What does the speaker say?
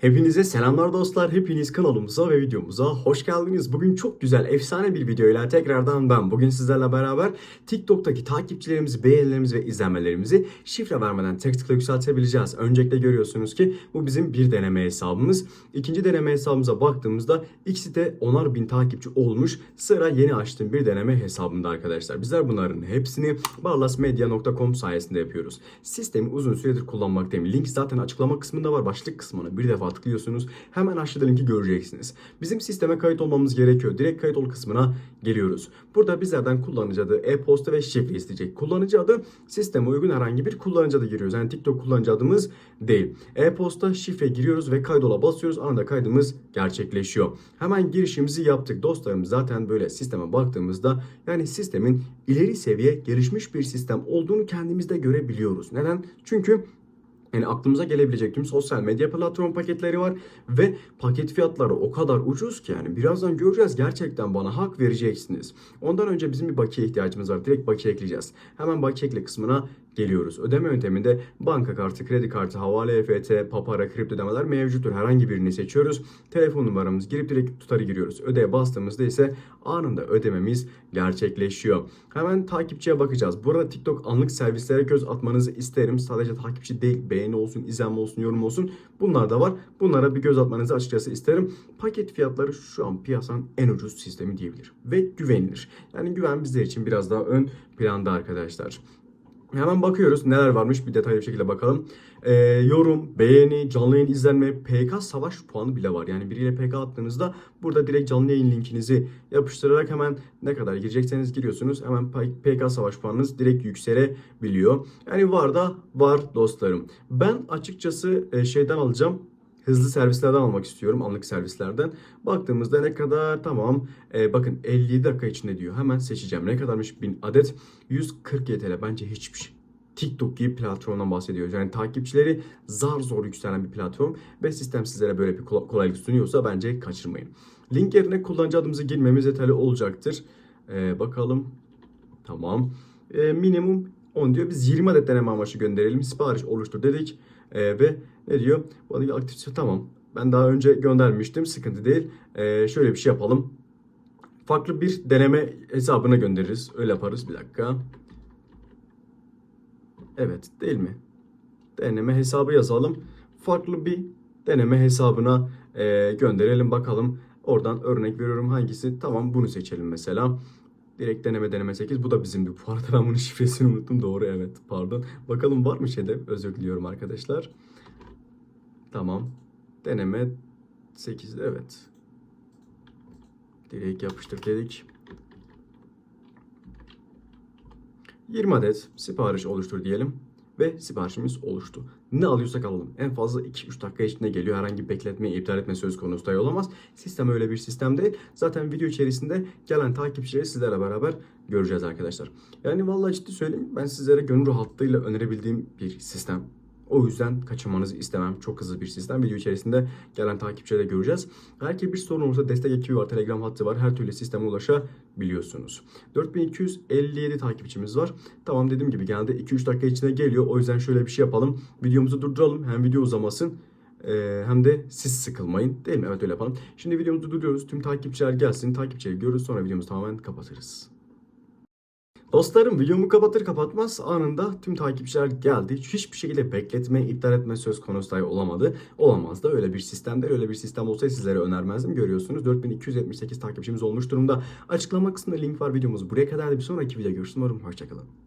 Hepinize selamlar dostlar. Hepiniz kanalımıza ve videomuza hoş geldiniz. Bugün çok güzel, efsane bir videoyla tekrardan ben. Bugün sizlerle beraber TikTok'taki takipçilerimizi, beğenilerimizi ve izlenmelerimizi şifre vermeden tek tıkla yükseltebileceğiz. Öncelikle görüyorsunuz ki bu bizim bir deneme hesabımız. İkinci deneme hesabımıza baktığımızda ikisi de onar bin takipçi olmuş. Sıra yeni açtığım bir deneme hesabımda arkadaşlar. Bizler bunların hepsini barlasmedia.com sayesinde yapıyoruz. Sistemi uzun süredir kullanmaktayım. Link zaten açıklama kısmında var. Başlık kısmına bir defa tıklıyorsunuz. Hemen aşağıda linki göreceksiniz. Bizim sisteme kayıt olmamız gerekiyor. Direkt kayıt ol kısmına geliyoruz. Burada bizlerden kullanıcı adı, e-posta ve şifre isteyecek. Kullanıcı adı sisteme uygun herhangi bir kullanıcı adı giriyoruz. Yani TikTok kullanıcı adımız değil. E-posta, şifre giriyoruz ve kaydola basıyoruz. Anında kaydımız gerçekleşiyor. Hemen girişimizi yaptık. Dostlarım zaten böyle sisteme baktığımızda yani sistemin ileri seviye gelişmiş bir sistem olduğunu kendimizde görebiliyoruz. Neden? Çünkü yani aklımıza gelebilecek tüm sosyal medya platform paketleri var ve paket fiyatları o kadar ucuz ki yani birazdan göreceğiz gerçekten bana hak vereceksiniz. Ondan önce bizim bir bakiye ihtiyacımız var. Direkt bakiye ekleyeceğiz. Hemen bakiye ekle kısmına geliyoruz. Ödeme yönteminde banka kartı, kredi kartı, havale EFT, papara, kripto ödemeler mevcuttur. Herhangi birini seçiyoruz. Telefon numaramızı girip direkt tutarı giriyoruz. Ödeye bastığımızda ise anında ödememiz gerçekleşiyor. Hemen takipçiye bakacağız. Burada TikTok anlık servislere göz atmanızı isterim. Sadece takipçi değil, beğeni olsun, izlenme olsun, yorum olsun. Bunlar da var. Bunlara bir göz atmanızı açıkçası isterim. Paket fiyatları şu an piyasanın en ucuz sistemi diyebilir. Ve güvenilir. Yani güven bizler için biraz daha ön planda arkadaşlar. Hemen bakıyoruz neler varmış bir detaylı bir şekilde bakalım. Ee, yorum, beğeni, canlı yayın izlenme, PK savaş puanı bile var. Yani biriyle PK attığınızda burada direkt canlı yayın linkinizi yapıştırarak hemen ne kadar girecekseniz giriyorsunuz. Hemen PK savaş puanınız direkt yükselebiliyor. Yani var da var dostlarım. Ben açıkçası e, şeyden alacağım hızlı servislerden almak istiyorum. Anlık servislerden. Baktığımızda ne kadar tamam. Ee, bakın 57 dakika içinde diyor. Hemen seçeceğim. Ne kadarmış 1000 adet? 140 TL. Bence hiçbir şey. TikTok gibi platformdan bahsediyoruz. Yani takipçileri zar zor yükselen bir platform ve sistem sizlere böyle bir kolaylık sunuyorsa bence kaçırmayın. Link yerine kullanıcı adımızı girmemiz yeterli olacaktır. Ee, bakalım. Tamam. Ee, minimum 10 diyor. Biz 20 adet deneme amaçlı gönderelim. Sipariş oluştur dedik. Ee, ve ne diyor? Bana aktifse tamam. Ben daha önce göndermiştim. Sıkıntı değil. Ee, şöyle bir şey yapalım. Farklı bir deneme hesabına göndeririz. Öyle yaparız. Bir dakika. Evet değil mi? Deneme hesabı yazalım. Farklı bir deneme hesabına e, gönderelim bakalım. Oradan örnek veriyorum hangisi. Tamam bunu seçelim mesela. Direkt deneme deneme 8. Bu da bizimdi. Bu arada ben bunun şifresini unuttum. Doğru evet pardon. Bakalım var mı şeyde? Özür diliyorum arkadaşlar. Tamam. Deneme 8 evet. Direkt yapıştır dedik. 20 adet sipariş oluştur diyelim ve siparişimiz oluştu. Ne alıyorsak alalım. En fazla 2-3 dakika içinde geliyor. Herhangi bir bekletme, iptal etme söz konusu dahi olamaz. Sistem öyle bir sistem değil. Zaten video içerisinde gelen takipçileri sizlerle beraber göreceğiz arkadaşlar. Yani vallahi ciddi söyleyeyim ben sizlere gönül rahatlığıyla önerebildiğim bir sistem. O yüzden kaçırmanızı istemem. Çok hızlı bir sistem. Video içerisinde gelen takipçileri göreceğiz. Ki bir sorun olursa destek ekibi var, telegram hattı var. Her türlü sisteme ulaşabiliyorsunuz. 4257 takipçimiz var. Tamam dediğim gibi geldi. 2-3 dakika içinde geliyor. O yüzden şöyle bir şey yapalım. Videomuzu durduralım. Hem video uzamasın ee, hem de siz sıkılmayın. Değil mi? Evet öyle yapalım. Şimdi videomuzu durduruyoruz. Tüm takipçiler gelsin. Takipçileri görürüz. Sonra videomuzu tamamen kapatırız. Dostlarım videomu kapatır kapatmaz anında tüm takipçiler geldi. Hiçbir şekilde bekletme, iptal etme söz konusu dahi olamadı. Olamaz da öyle bir sistemde öyle bir sistem olsaydı sizlere önermezdim. Görüyorsunuz 4278 takipçimiz olmuş durumda. Açıklama kısmında link var videomuz. Buraya kadar da bir sonraki video görüşürüz. Umarım hoşçakalın.